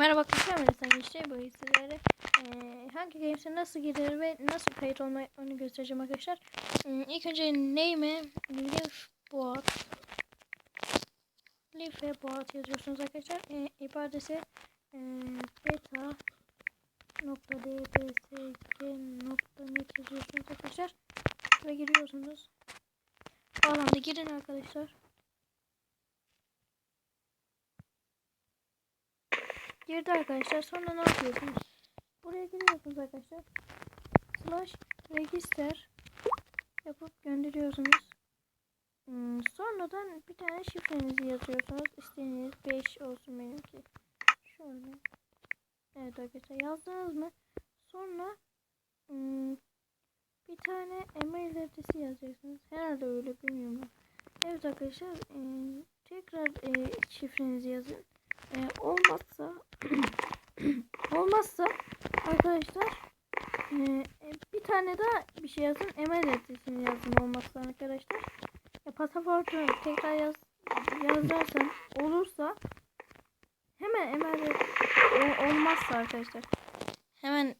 Merhaba arkadaşlar ben Esen işte bu sizlere eee, hangi games'e nasıl girer ve nasıl kayıt olmayı onu göstereceğim arkadaşlar. Hmm, ilk önce name'e Liveboat Liveboat yazıyorsunuz arkadaşlar. E, ibadesi eee beta nokta dbsg nokta net yazıyorsunuz arkadaşlar ve giriyorsunuz. Alanda girin arkadaşlar. Girdi arkadaşlar. Sonra ne yapıyorsunuz? Buraya giriyorsunuz arkadaşlar. Slash register yapıp gönderiyorsunuz. Hmm, sonradan bir tane şifrenizi yazıyorsunuz. İstediğiniz 5 olsun benimki. Şöyle. Evet arkadaşlar yazdınız mı? Sonra hmm, bir tane email adresi yazacaksınız. Herhalde öyle bilmiyorum. Evet arkadaşlar e, tekrar e, şifrenizi yazın. E, olmazsa olmazsa arkadaşlar e, e, bir tane daha bir şey yazın. Email adresini yazın olmazsa arkadaşlar. E, pasaportu tekrar yaz yazarsan olursa hemen email o- olmazsa arkadaşlar hemen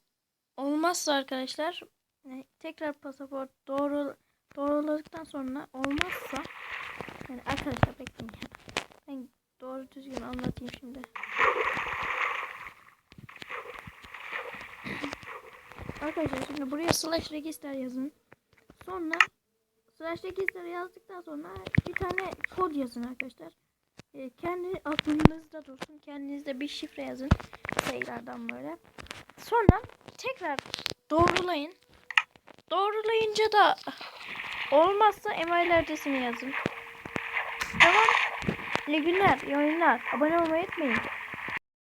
olmazsa arkadaşlar e, tekrar pasaport doğru doğruladıktan sonra olmazsa yani arkadaşlar bekleyin ya. Ben doğru düzgün anlatayım şimdi. Arkadaşlar şimdi buraya slash register yazın. Sonra slash register yazdıktan sonra bir tane kod yazın arkadaşlar. Ee, kendi aklınızda dursun. Kendinizde bir şifre yazın. Sayılardan böyle. Sonra tekrar doğrulayın. Doğrulayınca da olmazsa email adresini yazın. Tamam. İyi günler, iyi oyunlar. Abone olmayı unutmayın.